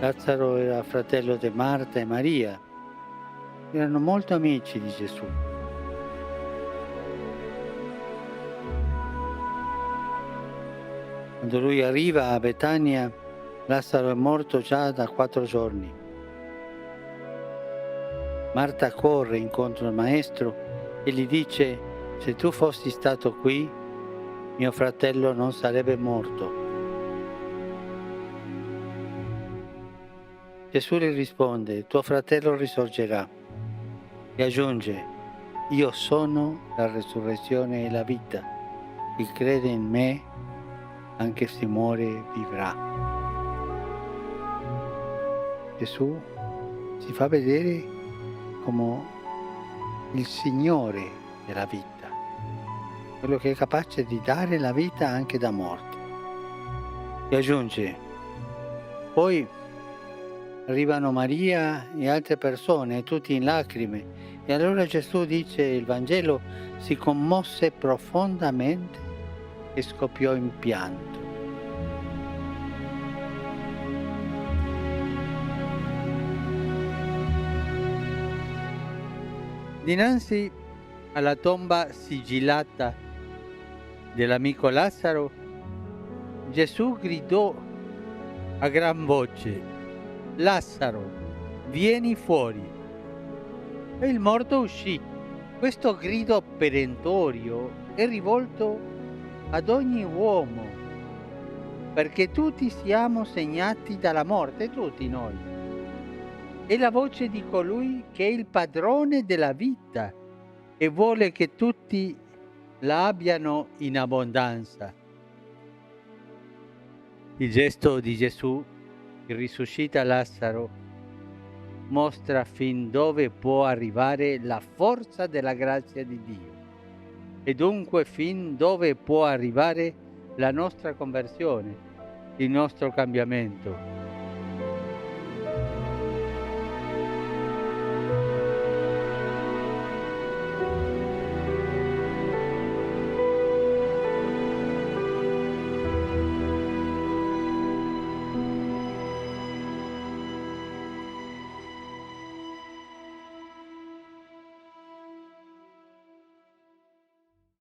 Lazzaro era fratello di Marta e Maria. Erano molto amici di Gesù. Quando lui arriva a Betania, Lazzaro è morto già da quattro giorni. Marta corre incontro al maestro e gli dice, se tu fossi stato qui, mio fratello non sarebbe morto. Gesù le risponde, tuo fratello risorgerà. E aggiunge, io sono la resurrezione e la vita. Chi crede in me, anche se muore, vivrà. Gesù si fa vedere come il Signore della vita, quello che è capace di dare la vita anche da morte. E aggiunge, poi arrivano Maria e altre persone, tutti in lacrime. E allora Gesù dice, il Vangelo si commosse profondamente e scoppiò in pianto. Dinanzi alla tomba sigillata dell'amico Lazzaro, Gesù gridò a gran voce, Lazzaro, vieni fuori. E il morto uscì. Questo grido perentorio è rivolto ad ogni uomo, perché tutti siamo segnati dalla morte, tutti noi. È la voce di colui che è il padrone della vita e vuole che tutti la abbiano in abbondanza. Il gesto di Gesù che risuscita Lazzaro mostra fin dove può arrivare la forza della grazia di Dio e dunque fin dove può arrivare la nostra conversione, il nostro cambiamento.